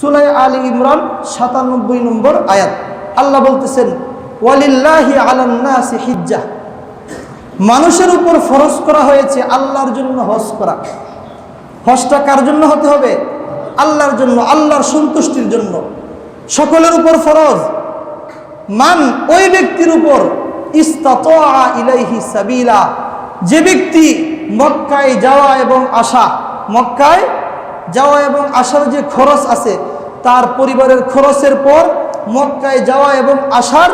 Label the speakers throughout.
Speaker 1: সুলাই আলী ইমরান সাতানব্বই নম্বর আয়াত। আল্লাহ বলতেছেন, ওয়ালিল্লাহি আলান্নাসি হিজ্জা। মানুষের উপর ফরজ করা হয়েছে আল্লাহর জন্য হজ করা। হজটা কার জন্য হতে হবে? আল্লাহর জন্য, আল্লাহর সন্তুষ্টির জন্য। সকলের উপর ফরজ। মান ওই ব্যক্তির উপর ইলাইহি সাবিলা। যে ব্যক্তি মক্কায় যাওয়া এবং আসা, মক্কায় যাওয়া এবং আসার যে খরচ আছে, তার পরিবারের খরচের পর মক্কায় যাওয়া এবং আসার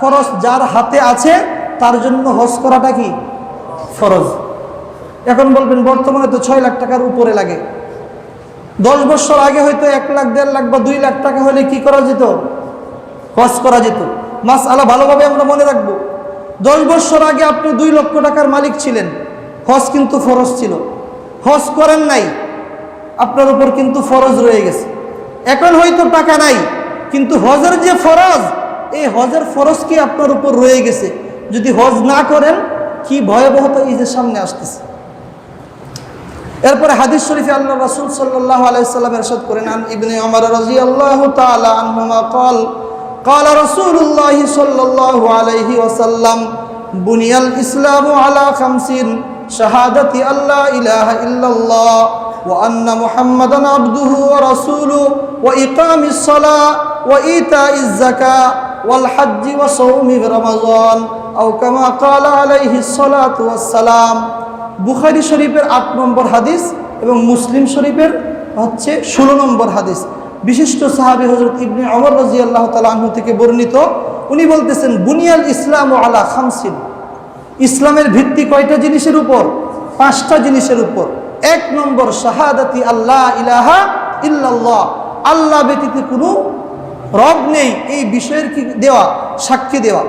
Speaker 1: খরচ যার হাতে আছে, তার জন্য হজ করাটা কি? ফরজ। এখন বলবেন, বর্তমানে তো ছয় লাখ টাকার উপরে লাগে। দশ বছর আগে হয়তো এক লাখ, দেড় লাখ বা দুই লাখ টাকা হলে কি করা যেত? হজ করা যেত। মাস আলা ভালোভাবে আমরা মনে রাখব। দশ বছর আগে আপনি দুই লক্ষ টাকার মালিক ছিলেন। হজ কিন্তু ফরজ ছিল। হজ করেন নাই। আপনার উপর কিন্তু ফরজ রয়ে গেছে এখন হয়তো টাকা নাই কিন্তু হজের যে ফরজ এই হজের ফরজ কি আপনার উপর রয়ে গেছে যদি হজ না করেন কি ভয়াবহতা এই যে সামনে আসতেছে এরপরে হাদিস শরীফে আল্লাহ রাসূল সাল্লাল্লাহু আলাইহি সাল্লাম ইরশাদ করেন আন ইবনে ওমর রাদিয়াল্লাহু তাআলা আনহুমা قال قال رسول الله صلى الله عليه وسلم بني الإسلام على خمس شهادة أن لا إله إلا الله وأن محمدا عبده ورسوله وإقام الصلاة وإيتاء الزكاة والحج وصوم رمضان أو كما قال عليه الصلاة والسلام বুখারি শরীফের আট নম্বর হাদিস এবং মুসলিম শরীফের হচ্ছে ষোলো নম্বর হাদিস বিশিষ্ট সাহাবি হজরত ইবনে অমর রাজি আল্লাহ তালু থেকে বর্ণিত উনি বলতেছেন বুনিয়াল ইসলাম ও আলা খামসিন ইসলামের ভিত্তি কয়টা জিনিসের উপর পাঁচটা জিনিসের উপর এক নম্বর শাহাদাতি আল্লাহ ইলাহা ইল্লাল্লাহ। আল্লাহ ব্যতীত কোনো রব নেই, এই বিষয়ের কি দেওয়া? সাক্ষী দেওয়া।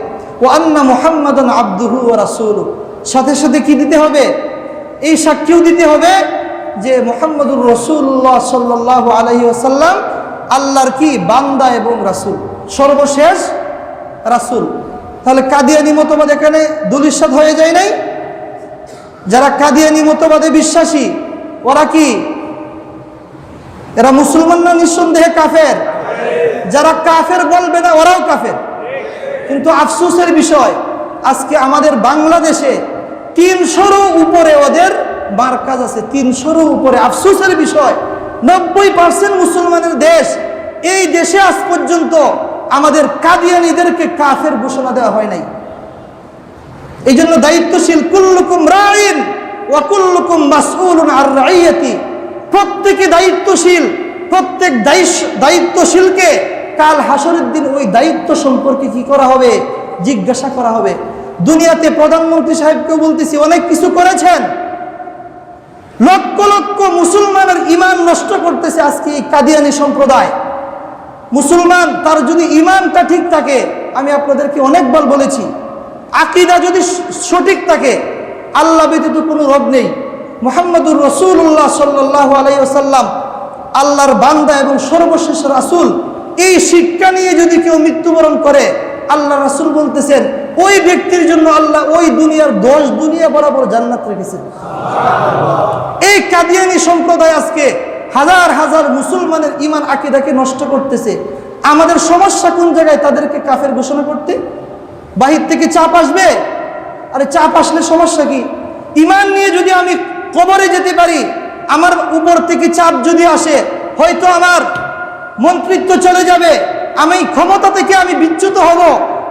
Speaker 1: ও আন্না মোহাম্মদন আব্দুহু ও রাসুল সাথে সাথে কি দিতে হবে? এই সাক্ষীও দিতে হবে যে মোহাম্মদুর রসুল্লাহ সাল্লাহ আলহি আসাল্লাম আল্লাহর কি? বান্দা এবং রাসুল। সর্বশেষ রাসুল। তাহলে কাদিয়ানি মতবাদ এখানে দুলিশাদ হয়ে যায় নাই? যারা কাদিয়ানি মতবাদে বিশ্বাসী ওরা কি? এরা মুসলমান না নিঃসন্দেহে কাফের? যারা কাফের বলবে না, ওরাও কাফের। কিন্তু আফসোসের বিষয়, আজকে আমাদের বাংলাদেশে তিনশোরও উপরে ওদের মার্কাজ আছে। তিনশোরও উপরে। আফসোসের বিষয়, নব্বই পার্সেন্ট মুসলমানের দেশ এই দেশে আজ পর্যন্ত আমাদের কাদিয়ানিদেরকে কাফের ঘোষণা দেওয়া হয় নাই। এই জন্য দায়িত্বশীল কুল্লুকুম রাইন ওয়াকুল্লুকুম মাসউলুন আর রাইয়াতি। প্রত্যেকে দায়িত্বশীল, প্রত্যেক দায়িত্বশীলকে কাল হাসরের দিন ওই দায়িত্ব সম্পর্কে কি করা হবে? জিজ্ঞাসা করা হবে। দুনিয়াতে প্রধানমন্ত্রী সাহেবকেও বলতেছি, অনেক কিছু করেছেন। লক্ষ লক্ষ মুসলমানের ইমান নষ্ট করতেছে আজকে এই কাদিয়ানি সম্প্রদায়। মুসলমান, তার যদি ইমানটা ঠিক থাকে, আমি আপনাদেরকে অনেকবার বলেছি, আকিদা যদি সঠিক থাকে আল্লাহ ব্যতীত কোনো রব নেই। মোহাম্মদুর রসুল্লাহ সাল্লাহ আলাইসাল্লাম আল্লাহর বান্দা এবং সর্বশেষ রাসুল। এই শিক্ষা নিয়ে যদি কেউ মৃত্যুবরণ করে আল্লাহ রাসুল বলতেছেন, ওই ব্যক্তির জন্য আল্লাহ ওই দুনিয়ার দশ দুনিয়া বরাবর জান্নাত রেখেছেন। এই কাদিয়ানি সম্প্রদায় আজকে হাজার হাজার মুসলমানের ইমান আকিদাকে নষ্ট করতেছে। আমাদের সমস্যা কোন জায়গায়? তাদেরকে কাফের ঘোষণা করতে। বাহির থেকে চাপ আসবে? আরে চাপ আসলে সমস্যা কি? ইমান নিয়ে যদি আমি কবরে যেতে পারি, আমার উপর থেকে চাপ যদি আসে, হয়তো আমার মন্ত্রিত্ব চলে যাবে, আমি ক্ষমতা থেকে আমি বিচ্যুত হব।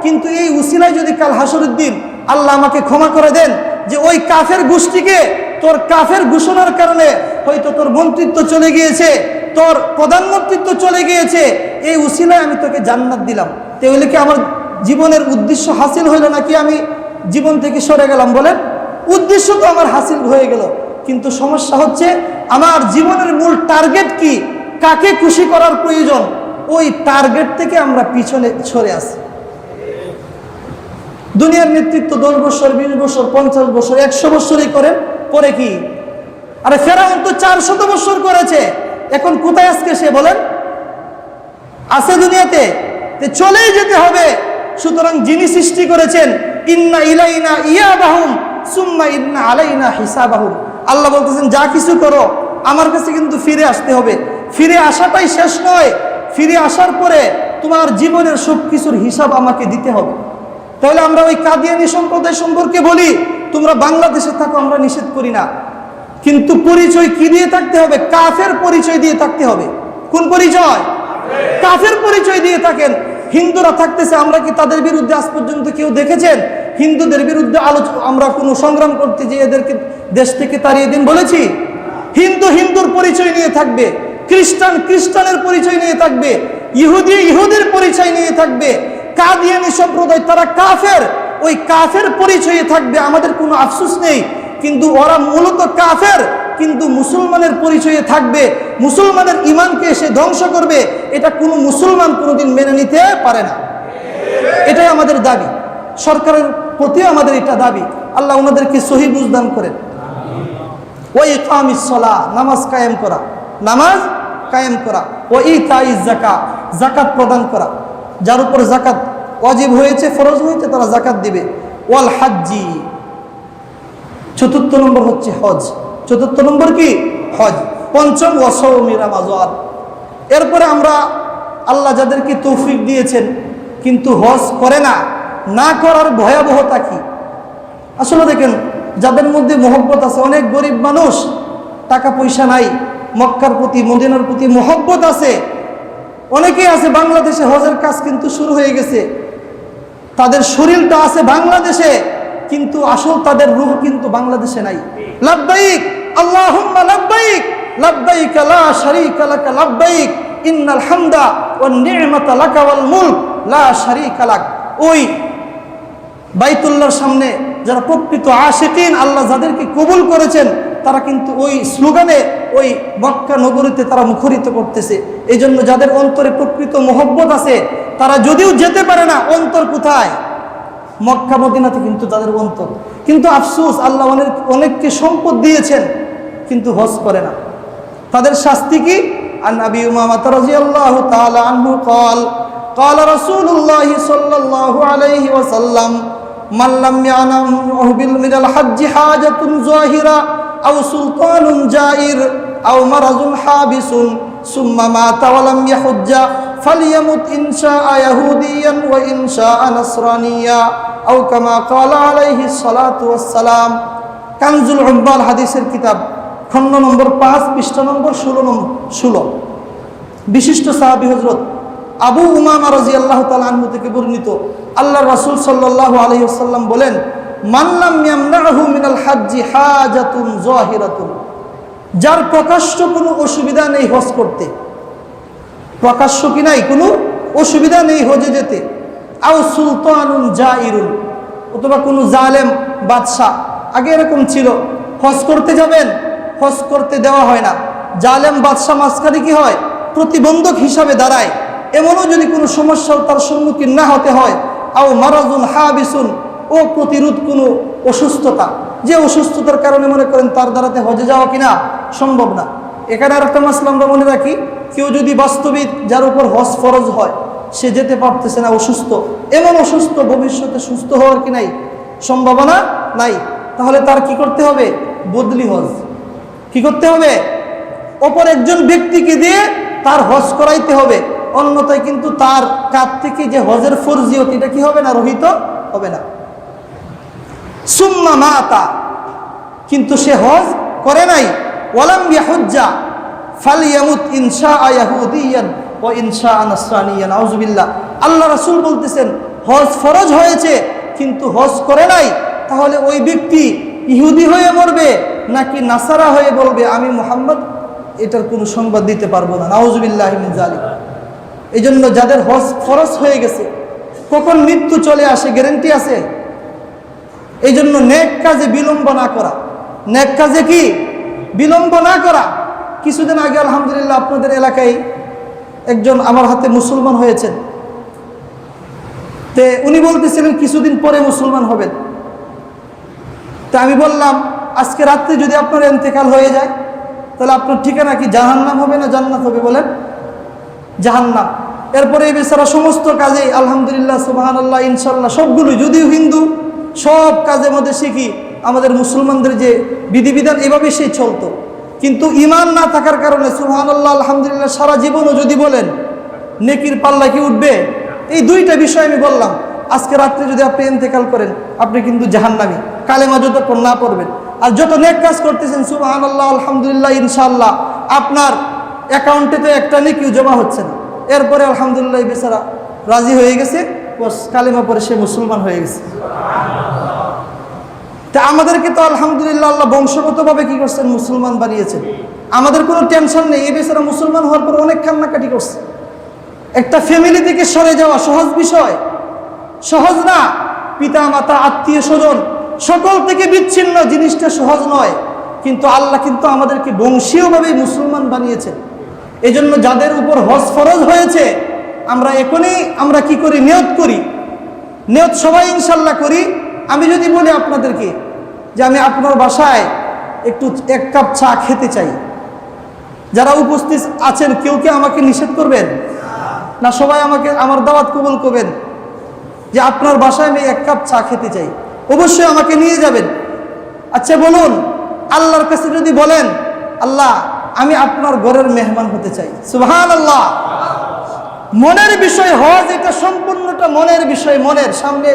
Speaker 1: কিন্তু এই উসিলায় যদি কাল হাসরের দিন আল্লাহ আমাকে ক্ষমা করে দেন যে ওই কাফের গোষ্ঠীকে তোর কাফের ঘোষণার কারণে হয়তো তোর মন্ত্রিত্ব চলে গিয়েছে, তোর প্রধানমন্ত্রিত্ব চলে গিয়েছে, এই উসিলায় আমি তোকে জান্নাত দিলাম। তাহলে কি আমার জীবনের উদ্দেশ্য হাসিল হইল নাকি আমি জীবন থেকে সরে গেলাম বলেন উদ্দেশ্য তো আমার হাসিল হয়ে গেল। কিন্তু সমস্যা হচ্ছে আমার জীবনের মূল টার্গেট কি? কাকে খুশি করার প্রয়োজন? ওই টার্গেট থেকে আমরা পিছনে সরে আসি দুনিয়ার নেতৃত্ব দশ বছর, বিশ বছর, পঞ্চাশ বছর, একশো বছরই করেন পরে কি? আরে ফেরাউন তো চারশত বছর করেছে। এখন কোথায় আজকে সে বলেন? আছে দুনিয়াতে। চলেই যেতে হবে। সুতরাং যিনি সৃষ্টি করেছেন ইন্না ইলাইনা ইয়া বাহুম সুম্মা ইন্না আলাইনা আল্লাহ বলতেছেন যা কিছু করো আমার কাছে কিন্তু ফিরে আসতে হবে। ফিরে আসাটাই শেষ নয়। ফিরে আসার পরে তোমার জীবনের সব কিছুর হিসাব আমাকে দিতে হবে। তাহলে আমরা ওই কাদিয়ানি সম্প্রদায় সম্পর্কে বলি তোমরা বাংলাদেশে থাকো আমরা নিষেধ করি না। কিন্তু পরিচয় কি দিয়ে থাকতে হবে? কাফের পরিচয় দিয়ে থাকতে হবে। কোন পরিচয়? কাফের পরিচয় দিয়ে থাকেন। হিন্দুরা থাকতেছে, আমরা কি তাদের বিরুদ্ধে আজ পর্যন্ত কেউ দেখেছেন? হিন্দুদের বিরুদ্ধে আলোচনা আমরা কোনো সংগ্রাম করতে যে এদেরকে দেশ থেকে তাড়িয়ে দিন বলেছি? হিন্দু হিন্দুর পরিচয় নিয়ে থাকবে, খ্রিস্টান খ্রিস্টানের পরিচয় নিয়ে থাকবে, ইহুদি ইহুদের পরিচয় নিয়ে থাকবে, কাদিয়ানি সম্প্রদায় তারা কাফের, ওই কাফের পরিচয়ে থাকবে, আমাদের কোনো আফসোস নেই, কিন্তু ওরা মূলত কাফের। কিন্তু মুসলমানের পরিচয়ে থাকবে, মুসলমানের ইমানকে এসে ধ্বংস করবে, এটা কোনো মুসলমান কোনোদিন মেনে নিতে পারে না। এটাই আমাদের দাবি। সরকারের প্রতি আমাদের এটা দাবি। আল্লাহ ওনাদেরকে সহি বুঝদান করেন। ওই কামিসলা নামাজ কায়েম করা। নামাজ কায়েম করা। ও ই তাই জাকা জাকাত প্রদান করা। যার উপর জাকাত অজীব হয়েছে, ফরজ হয়েছে, তারা জাকাত দিবে। ওয়াল হাজ্জি। চতুর্থ নম্বর হচ্ছে হজ। চতুর্থ নম্বর কি? হজ। পঞ্চম ওয়াসৌমিরা মাজওয়ার এরপরে আমরা আল্লাহ যাদেরকে তৌফিক দিয়েছেন, কিন্তু হজ করে না না করার ভয়াবহতা কি? আসলে দেখেন, যাদের মধ্যে মহব্বত আছে, অনেক গরিব মানুষ, টাকা পয়সা নাই, মক্কার প্রতি, মদিনার প্রতি মহব্বত আছে। অনেকেই আছে, বাংলাদেশে হজের কাজ কিন্তু শুরু হয়ে গেছে। তাদের শরীরটা আছে বাংলাদেশে, কিন্তু আসল তাদের রূহ কিন্তু বাংলাদেশে নাই। লাব্বাইক আল্লাহুম্মা লাব্বাইক লাব্বাইক লা শারীকা লাকা, লাব্বাইক, ইন্নাল হামদা ওয়ান নি'মাতা লা শারীকা লাক। ওই বাইতুল্লাহর সামনে যারা প্রকৃত আশেকিন, আল্লাহ যাদেরকে কবুল করেছেন, তারা কিন্তু ওই স্লোগানে ওই মক্কা নগরীতে তারা মুখরিত করতেছে। এই জন্য যাদের অন্তরে প্রকৃত মোহব্বত আছে, তারা যদিও যেতে পারে না, অন্তর কোথায়? মক্কা, মদিনাতে কিন্তু তাদের অন্তর। কিন্তু আফসোস, আল্লাহ অনেক অনেককে সম্পদ দিয়েছেন। কিন্তু হজ করে না তাদের শাস্তি কি আর নবী উমামা রাদিয়াল্লাহু তাআলা আনহু قال قال رسول الله صلى الله عليه وسلم من لم يعلم من الحج حاجة ظاهرة أو سلطان جائر أو مرض حابس ثم مات ولم يحج فليمت إن شاء يهوديا وإن شاء نصرانيا أو كما قال عليه الصلاة والسلام কানজুল উব্বাল হাদিসের কিতাব খণ্ড নম্বর পাঁচ, পৃষ্ঠা নম্বর ষোলো নম্বর ষোলো। বিশিষ্ট সাহাবি হজরত আবু উমামা রাজি আল্লাহ তালু থেকে বর্ণিত, আল্লাহ রাসুল সাল্লাহ আলহিহাল্লাম বলেন মানলাম মিনাল হাজ্জি হাজাতুন জাহিরাতুন। যার প্রকাশ্য কোনো অসুবিধা নেই হজ করতে। প্রকাশ্য কি নাই? কোনো অসুবিধা নেই হজে যেতে। আও সুলতানুন জাইরুন, অথবা কোনো জালেম, বাদশাহ। আগে এরকম ছিল, হজ করতে যাবেন হজ করতে দেওয়া হয় না। জালেম বাদশাহ মাঝখানে কি হয়? প্রতিবন্ধক হিসাবে দাঁড়ায়। এমনও যদি কোনো সমস্যাও তার সম্মুখীন না হতে হয়, আও মারাজুন হাবিসুন, ও প্রতিরোধ কোনো অসুস্থতা। যে অসুস্থতার কারণে মনে করেন তার দ্বারাতে হজে যাওয়া কিনা সম্ভব না। এখানে আর একটা আমরা মনে রাখি, কেউ যদি বাস্তবিক যার উপর হজ ফরজ হয়, সে যেতে পারতেছে না, অসুস্থ। এমন অসুস্থ ভবিষ্যতে সুস্থ হওয়ার কি নাই? সম্ভাবনা নাই। তাহলে তার কি করতে হবে? বদলি হজ। কি করতে হবে? অপর একজন ব্যক্তিকে দিয়ে তার হজ করাইতে হবে। অন্যথায় কিন্তু তার কাছ থেকে যে হজের ফরজিয়ত, এটা কি হবে না, রহিত হবে না। সুম্মা মাতা, কিন্তু সে হজ করে নাই। ওয়ালাম ইয়াহুজ্জা, ফালিয়ামুত ইনশা ইয়াহুদিয়ান ও ইনশা নাসরানিয়ান। আউযুবিল্লাহ আল্লাহ রাসূল বলতেছেন, হজ ফরজ হয়েছে, কিন্তু হজ করে নাই। তাহলে ওই ব্যক্তি ইহুদি হয়ে মরবে। নাকি নাসারা হয়ে বলবে, আমি মোহাম্মদ, এটার কোনো সংবাদ দিতে পারব না। নাউজুবিল্লাহ মিন জালিক এই জন্য যাদের হজ ফরজ হয়ে গেছে, কখন মৃত্যু চলে আসে গ্যারেন্টি আছে? এই জন্য নেক কাজে বিলম্ব না করা। নেক কাজে কি? বিলম্ব না করা। কিছুদিন আগে আলহামদুলিল্লাহ আপনাদের এলাকায় একজন আমার হাতে মুসলমান হয়েছেন। তে উনি বলতেছিলেন, কিছুদিন পরে মুসলমান হবেন। তা আমি বললাম আজকে রাত্রে যদি আপনার এন্তেকাল হয়ে যায়, তাহলে আপনার ঠিকানা কি? জাহান্নাম হবে না জান্নাত হবে বলেন? জাহান্নাম। এরপরে এই বেচারা সমস্ত কাজে আলহামদুলিল্লাহ সুবাহান আল্লাহ ইনশাল্লাহ সবগুলো যদিও হিন্দু, সব কাজের মধ্যে শিখি আমাদের মুসলমানদের যে বিধিবিধান, এভাবে সে চলতো। কিন্তু ইমান না থাকার কারণে সুহান আল্লাহ আলহামদুলিল্লাহ, সারা জীবনও যদি বলেন, নেকির পাল্লা কি উঠবে? এই দুইটা বিষয় আমি বললাম। আজকে রাত্রে যদি আপনি ইন্তেকাল করেন, আপনি কিন্তু জাহান্নামি। কালেমা যতক্ষণ না পড়বেন আর যত নেক কাজ করতেছেন সুবাহান আল্লাহ আলহামদুলিল্লাহ, ইনশাআল্লাহ, আপনার অ্যাকাউন্টে তো একটা নেকিও জমা হচ্ছে না। এরপরে আলহামদুলিল্লাহ বেচারা রাজি হয়ে গেছে কালেমা পরে সে মুসলমান হয়ে গেছে। তা আমাদেরকে তো আলহামদুলিল্লাহ, আল্লাহ বংশগতভাবে কি করছেন? মুসলমান বানিয়েছেন। আমাদের কোনো টেনশন নেই, এই বেচারা মুসলমান হওয়ার পর অনেক কান্নাকাটি করছে। একটা ফ্যামিলি থেকে সরে যাওয়া সহজ বিষয়। সহজ না পিতা মাতা আত্মীয় স্বজন সকল থেকে বিচ্ছিন্ন জিনিসটা সহজ নয়, কিন্তু আল্লাহ কিন্তু আমাদেরকে বংশীয়ভাবে মুসলমান বানিয়েছেন এই জন্য যাদের উপর হজ ফরজ হয়েছে, আমরা এখনই আমরা কি করি? নিয়ত করি। নিয়ত সবাই ইনশাল্লাহ করি। আমি যদি বলি আপনাদেরকে যে আমি আপনার বাসায় একটু এক কাপ চা খেতে চাই। যারা উপস্থিত আছেন, কেউ কি আমাকে নিষেধ করবেন? না, সবাই আমাকে, আমার দাওয়াত কবুল করবেন যে আপনার বাসায় আমি এক কাপ চা খেতে চাই। অবশ্যই আমাকে নিয়ে যাবেন। আচ্ছা বলুন, আল্লাহর কাছে যদি বলেন, আল্লাহ, আমি আপনার ঘরের মেহমান হতে চাই। সুবহান আল্লাহ মনের বিষয় হজ এটা সম্পূর্ণটা মনের বিষয়, মনের সামনে,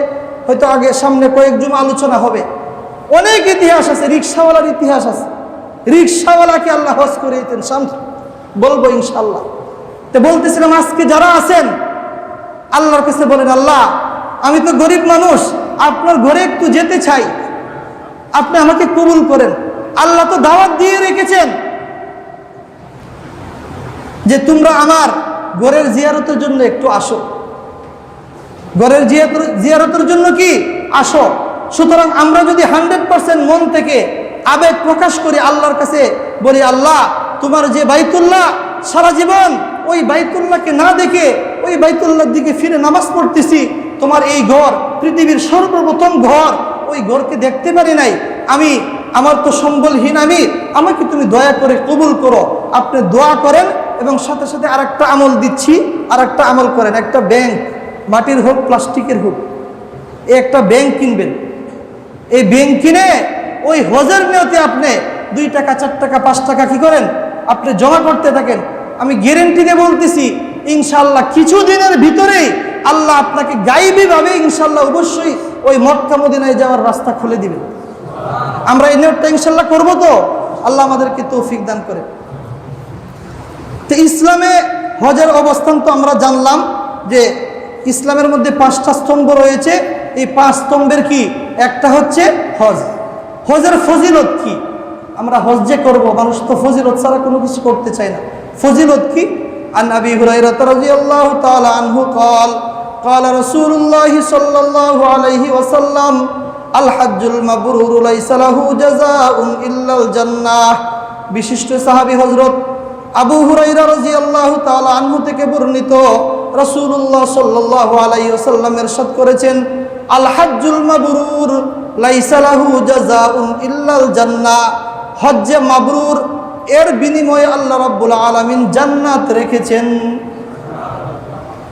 Speaker 1: হয়তো আগে সামনে কয়েক জুম আলোচনা হবে। অনেক ইতিহাস আছে, রিক্সাওয়ালার ইতিহাস আছে। রিক্সাওয়ালাকে আল্লাহ হজ করে দিতেন সাম, বলব ইনশাল্লাহ তো বলতেছিলাম, আজকে যারা আছেন, আল্লাহর কাছে বলেন, আল্লাহ, আমি তো গরিব মানুষ আপনার ঘরে একটু যেতে চাই। আপনি আমাকে কবুল করেন। আল্লাহ তো দাওয়াত দিয়ে রেখেছেন। যে তোমরা আমার ঘরের জিয়ারতের জন্য একটু আসো। জিয়ারত জিয়ারতের জন্য কি? আসো। সুতরাং আমরা যদি হান্ড্রেড পার্সেন্ট মন থেকে আবেগ প্রকাশ করি, আল্লাহর কাছে বলি, আল্লাহ, তোমার যে বাইতুল্লাহ, সারা জীবন ওই বাইতুল্লাহকে না দেখে ওই বাইতুল্লাহর দিকে ফিরে নামাজ পড়তেছি। তোমার এই ঘর, পৃথিবীর সর্বপ্রথম ঘর, ওই ঘরকে দেখতে পারি নাই। আমি, আমার তো সম্বলহীন আমি, আমাকে তুমি দয়া করে কবুল করো। আপনি দোয়া করেন এবং সাথে সাথে আর একটা আমল দিচ্ছি আর একটা আমল করেন। একটা ব্যাংক, মাটির হোক, প্লাস্টিকের হোক, এই একটা ব্যাংক কিনবেন। এই ব্যাংক কিনে ওই হজের নিয়তে আপনি দুই টাকা, চার টাকা, পাঁচ টাকা কি করেন? আপনি জমা করতে থাকেন। আমি গ্যারেন্টি দিয়ে বলতেছি ইনশাল্লাহ কিছু দিনের ভিতরেই আল্লাহ আপনাকে গাইবীভাবে ইনশাল্লাহ অবশ্যই ওই মক্কা মদিনায় যাওয়ার রাস্তা খুলে দিবেন আমরা এই নিয়তটা ইনশাল্লাহ করবো তো আল্লাহ আমাদেরকে তৌফিক দান করে তো ইসলামে হজের অবস্থান তো আমরা জানলাম যে ইসলামের মধ্যে পাঁচটা স্তম্ভ রয়েছে এই পাঁচ স্তম্ভের কি একটা হচ্ছে হজ হজের ফজিলত কি আমরা হজ যে করবো মানুষ তো ফজিলত ছাড়া কোনো কিছু করতে চায় না ফজিলত কি عن أبي هريرة رضي الله تعالى عنه قال قال رسول الله صلى الله عليه وسلم الحج المبرور ليس له جزاء إلا الجنة বিশিষ্ট সাহাবী হজরত আবু হুরাইরা রাদিয়াল্লাহু তাআলা আনহু থেকে বর্ণিত রাসূলুল্লাহ সাল্লাল্লাহু আলাইহি ওয়াসাল্লাম ইরশাদ করেছেন আল হাজ্জুল মাবরুর লাইসা লাহু জাযাউন ইল্লাল জান্নাহ হজ্জে মাবরুর এর বিনিময়ে আল্লাহ রাব্বুল আলামিন জান্নাত রেখেছেন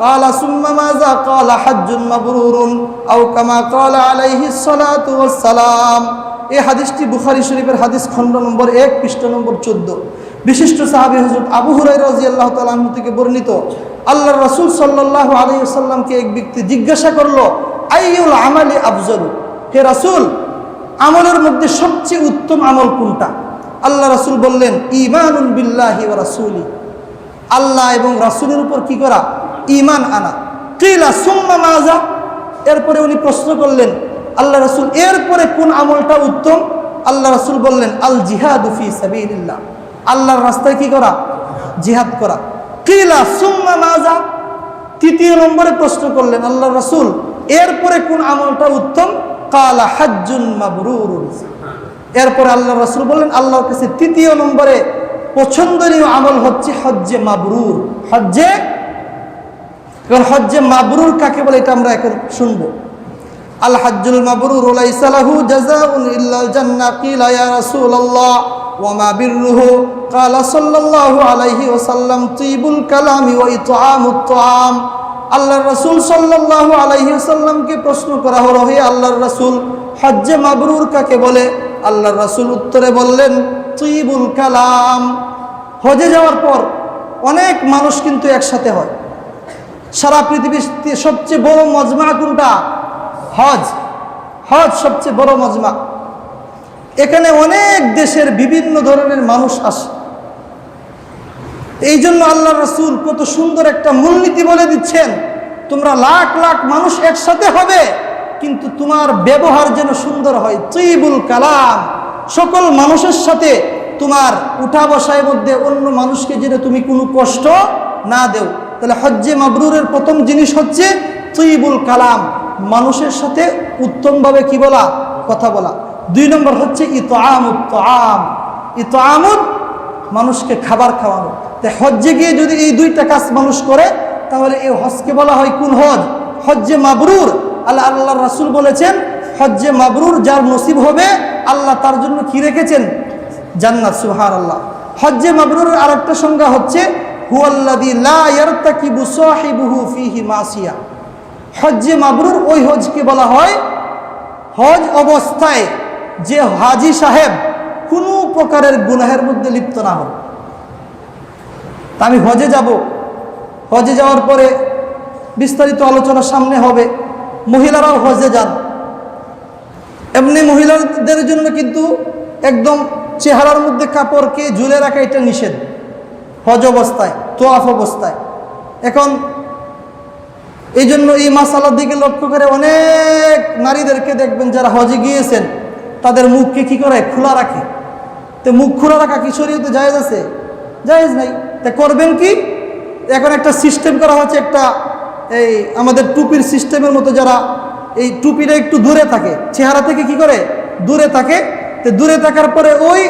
Speaker 1: قال ثم ماذا قال حج مبرور او كما قال عليه الصلاه والسلام এই হাদিসটি বুখারী শরীফের হাদিস খণ্ড নম্বর এক পৃষ্ঠ নম্বর চোদ্দ বিশিষ্ট সাহাবী হজরত আবু হুরাই রাজি আল্লাহ তালু থেকে বর্ণিত আল্লাহ রসুল সাল্লাহ আলাইসাল্লামকে এক ব্যক্তি জিজ্ঞাসা করলো আইউল আমালি আফজল হে রাসুল আমলের মধ্যে সবচেয়ে উত্তম আমল কোনটা আল্লাহ রাসুল বললেন ইমানুল বিল্লাহি ও রাসুলি আল্লাহ এবং রাসুলের উপর কি করা ইমান আনা। কিলা সুম্মা মাজা এরপরে উনি প্রশ্ন করলেন, আল্লাহ রাসুল, এরপরে কোন আমলটা উত্তম? আল্লাহ রাসুল বললেন, আল জিহাদুফি সাবিল্লাহ আল্লাহর রাস্তায় কি করা? জিহাদ করা। কিলা সুম্মা মাজা তৃতীয় নম্বরে প্রশ্ন করলেন, আল্লাহ রাসুল, এরপরে কোন আমলটা উত্তম? কালা হাজ্জুন মাবরুরুন এরপরে আল্লাহ রাসুল বললেন, আল্লাহর কাছে তৃতীয় নম্বরে পছন্দনীয় আমল হচ্ছে হজ্জে মাবরুর। হজ্জে এখন হজ্জে মাবরুর কাকে বলে এটা আমরা এখন শুনব। আল হাজ্জুল মাবরুর লাইসা লাহু জাযাউন ইল্লাল জান্নাহ কিলা ইয়া রাসূলুল্লাহ, ওয়া মা বিররুহু সাল্লাল্লাহু আলাইহি ওয়াসাল্লাম, তিবুল কালামি ওয়া ইতআমুত তাআম। আল্লাহর রাসূল সাল্লাল্লাহু আলাইহি ওয়াসাল্লামকে প্রশ্ন করা হলো, হে আল্লাহর রাসূল, হজ্জে মাবরুর কাকে বলে? আল্লাহর রাসূল উত্তরে বললেন, তিবুল কালাম। হজে যাওয়ার পর অনেক মানুষ কিন্তু একসাথে হয়। সারা পৃথিবীর সবচেয়ে বড় মজমা কোনটা? হজ। হজ সবচেয়ে বড় মজমা। এখানে অনেক দেশের বিভিন্ন ধরনের মানুষ আসে। এই জন্য আল্লাহ রসুল কত সুন্দর একটা মূলনীতি বলে দিচ্ছেন, তোমরা লাখ লাখ মানুষ একসাথে হবে, কিন্তু তোমার ব্যবহার যেন সুন্দর হয়। তৈবুল কালাম। সকল মানুষের সাথে তোমার উঠা বসায় মধ্যে অন্য মানুষকে যেন তুমি কোনো কষ্ট না দেও। তাহলে হজ্জে মাবরুরের প্রথম জিনিস হচ্ছে তৈবুল কালাম। মানুষের সাথে উত্তমভাবে কি বলা? কথা বলা। দুই নম্বর হচ্ছে ইতো আমুদ তো আম ইতো আমুদ মানুষকে খাবার খাওয়ানো। তাই হজ্জে গিয়ে যদি এই দুইটা কাজ মানুষ করে, তাহলে এই হজকে বলা হয় কোন হজ হজ্জে মাবরুর। আল্লাহ আল্লাহ রাসুল বলেছেন, হজ্জে মাবরুর যার নসিব হবে, আল্লাহ তার জন্য কি রেখেছেন? জান্নাত সুহার আল্লাহ হজ্জে মাবরুরের আরেকটা সংজ্ঞা হচ্ছে হুয়াল্লাদি লা ইয়ারতাকিবু সাহিবুহু ফিহি মাসিয়া। হজ্জে মাবরুর, ওই হজকে বলা হয় হজ অবস্থায় যে হাজি সাহেব কোনো প্রকারের গুনাহের মধ্যে লিপ্ত না তা আমি হজে যাব। হজে যাওয়ার পরে বিস্তারিত আলোচনা সামনে হবে। মহিলারাও হজে যান। এমনি মহিলাদের জন্য কিন্তু একদম চেহারার মধ্যে কাপড়কে ঝুলে রাখা এটা নিষেধ। হজ অবস্থায়, তোয়াফ অবস্থায়। এখন এই জন্য এই মাসালার দিকে লক্ষ্য করে অনেক নারীদেরকে দেখবেন যারা হজে গিয়েছেন, তাদের মুখকে কি করে? খোলা রাখে। তো মুখ খোলা রাখা কি শরীয়তে জায়েজ আছে? জায়েজ নাই। তা করবেন কি? এখন একটা সিস্টেম করা হচ্ছে একটা এই আমাদের টুপির সিস্টেমের মতো যারা এই টুপিটা একটু দূরে থাকে, চেহারা থেকে কি করে? দূরে থাকে। তো দূরে থাকার পরে ওই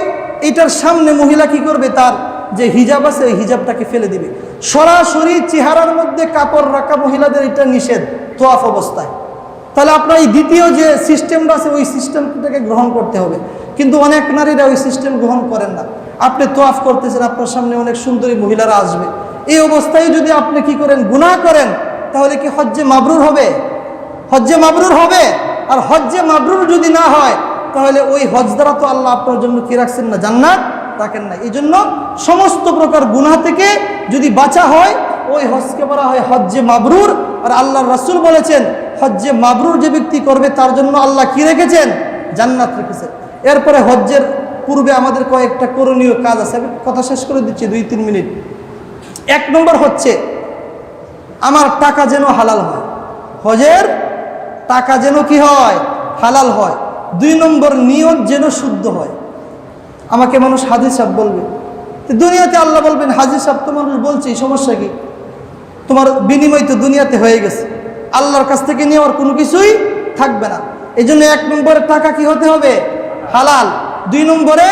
Speaker 1: এটার সামনে মহিলা কি করবে? তার যে হিজাব আছে, ওই হিজাবটাকে ফেলে দিবে। সরাসরি চেহারার মধ্যে কাপড় রাখা মহিলাদের এটা নিষেধ, তোয়াফ অবস্থায়। তাহলে আপনার এই দ্বিতীয় যে সিস্টেমটা আছে, ওই সিস্টেমটাকে গ্রহণ করতে হবে। কিন্তু অনেক নারীরা ওই সিস্টেম গ্রহণ করেন না। আপনি তোয়াফ করতেছেন, আপনার সামনে অনেক সুন্দরী মহিলারা আসবে। এই অবস্থায় যদি আপনি কি করেন, গুনাহ করেন, তাহলে কি হজ্জে মাবরুর হবে? হজ্জে মাবরুর হবে? আর হজ্জে মাবরুর যদি না হয়, তাহলে ওই হজ দ্বারা তো আল্লাহ আপনার জন্য কি রাখছেন না? জান্নাত? রাখেন না এই জন্য সমস্ত প্রকার গুনাহ থেকে যদি বাঁচা হয়, ওই হজকে বলা হয় হজ্জে মাবরুর। আর আল্লাহ রাসুল বলেছেন, হজ্জে মাবরুর যে ব্যক্তি করবে, তার জন্য আল্লাহ কি রেখেছেন? জান্নাত রেখেছেন। এরপরে হজ্জের পূর্বে আমাদের কয়েকটা করণীয় কাজ আছে। আমি কথা শেষ করে দিচ্ছি, দুই, তিন মিনিট। এক নম্বর হচ্ছে, আমার টাকা যেন হালাল হয়। হজের টাকা যেন কি হয়? হালাল হয়। দুই নম্বর, নিয়ত যেন শুদ্ধ হয়। আমাকে মানুষ হাজির সাহেব বলবে। দুনিয়াতে আল্লাহ বলবেন হাজির সাহেব, তো মানুষ বলছে, এই সমস্যা কি? তোমার বিনিময় তো দুনিয়াতে হয়ে গেছে। আল্লাহর কাছ থেকে নেওয়ার কোনো কিছুই থাকবে না। এই জন্য এক নম্বরে টাকা কি হতে হবে? হালাল। দুই নম্বরে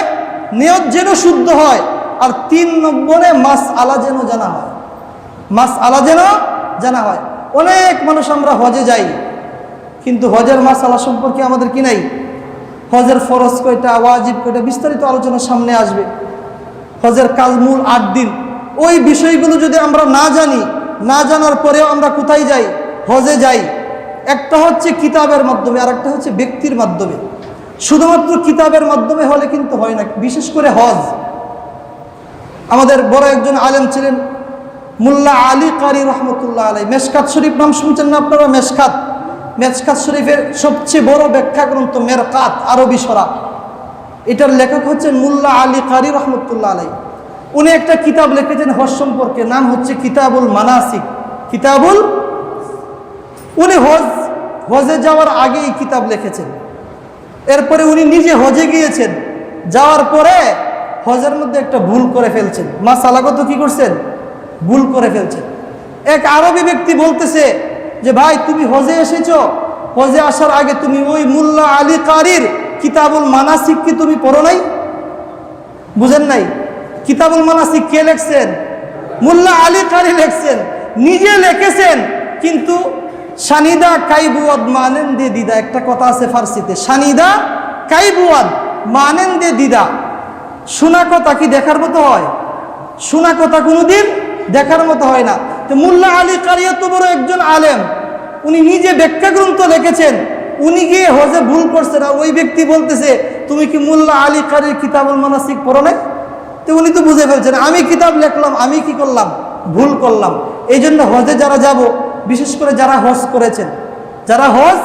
Speaker 1: নিয়ত যেন শুদ্ধ হয়, আর তিন নম্বরে মাস আলা যেন জানা হয়। মাস আলা যেন জানা হয়। অনেক মানুষ আমরা হজে যাই, কিন্তু হজের মাস আলা সম্পর্কে আমাদের কি নাই? হজের ফরজ কয়টা, ওয়াজিব কয়টা, বিস্তারিত আলোচনা সামনে আসবে। হজের কাল মূল আট দিন। ওই বিষয়গুলো যদি আমরা না জানি, না জানার পরেও আমরা কোথায় যাই? হজে যাই। একটা হচ্ছে কিতাবের মাধ্যমে আর একটা হচ্ছে ব্যক্তির মাধ্যমে। শুধুমাত্র কিতাবের মাধ্যমে হলে কিন্তু হয় না, বিশেষ করে হজ। আমাদের বড় একজন আলেম ছিলেন, মুল্লা আলী কারি রহমতুল্লাহ আলাই মেশকাত শরীফ নাম শুনছেন না আপনারা? মেশকাত। মেশকাত শরীফের সবচেয়ে বড় ব্যাখ্যা গ্রন্থ মেরকাত, আরবি সরা। এটার লেখক হচ্ছেন মুল্লা আলী কারি রহমতুল্লাহ আলাই উনি একটা কিতাব লিখেছেন হজ সম্পর্কে, নাম হচ্ছে কিতাবুল মানাসিক। কিতাবুল? উনি হজ, হজে যাওয়ার আগে এই কিতাব লিখেছেন। এরপরে উনি নিজে হজে গিয়েছেন। যাওয়ার পরে হজের মধ্যে একটা ভুল করে ফেলছেন। মা সালাগত কি করছেন? ভুল করে ফেলছেন। এক আরবি ব্যক্তি বলতেছে যে ভাই, তুমি হজে এসেছ? হজে আসার আগে তুমি ওই মুল্লা আলী কারির কিতাবুল মানাসিক কি তুমি পড়ো নাই? বুঝেন নাই? কিতাবুল মানাসিক কে লেখছেন? মুল্লা আলী কারি লেখছেন, নিজে লিখেছেন, কিন্তু সানিদা কাইবুয়াদ মানেন দে দিদা, একটা কথা আছে ফার্সিতে সানিদা কাইবুয়াদ মানেন দে দিদা। শোনা কথা কি দেখার মতো হয়? শোনা কথা কোনোদিন দেখার মতো হয় না। তো মুল্লা আলী কারিয়া তো বড় একজন আলেম, উনি নিজে ব্যাখ্যা গ্রন্থ লিখেছেন, উনি গিয়ে হজে ভুল করছে না, ওই ব্যক্তি বলতেছে, তুমি কি মুল্লা আলী কারির কিতাবুল মানাসিক পড়ো নাই? তো উনি তো বুঝে ফেলছেন, আমি কিতাব লিখলাম, আমি কি করলাম? ভুল করলাম। এই জন্য হজে যারা যাব, বিশেষ করে যারা হজ করেছেন, যারা হজ,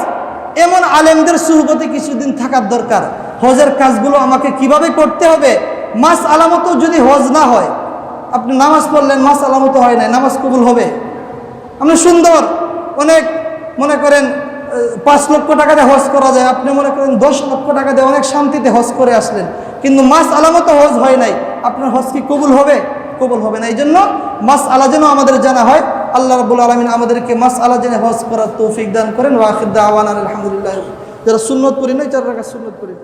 Speaker 1: এমন আলেমদের সুহবতে কিছুদিন থাকার দরকার। হজের কাজগুলো আমাকে কীভাবে করতে হবে? মাস আলামত যদি হজ না হয় আপনি নামাজ পড়লেন মাস আলামত হয় নাই, নামাজ কবুল হবে। আপনি সুন্দর, অনেক মনে করেন পাঁচ লক্ষ টাকা দিয়ে হজ করা যায়, আপনি মনে করেন দশ লক্ষ টাকা দিয়ে অনেক শান্তিতে হজ করে আসলেন, কিন্তু মাস আলামত হজ হয় নাই, আপনার হজ কি কবুল হবে? কবুল হবে না এই জন্য মাস আলা যেন আমাদের জানা হয়, আল্লাহ রাবুল আলমিন আমাদেরকে মাস আলা জেনে হজ করার তৌফিক দান করেন ওয়াখিদ আওয়ান আলহামদুলিল্লাহ, যারা সুন্নত করি নাই, যারা সুন্নত করি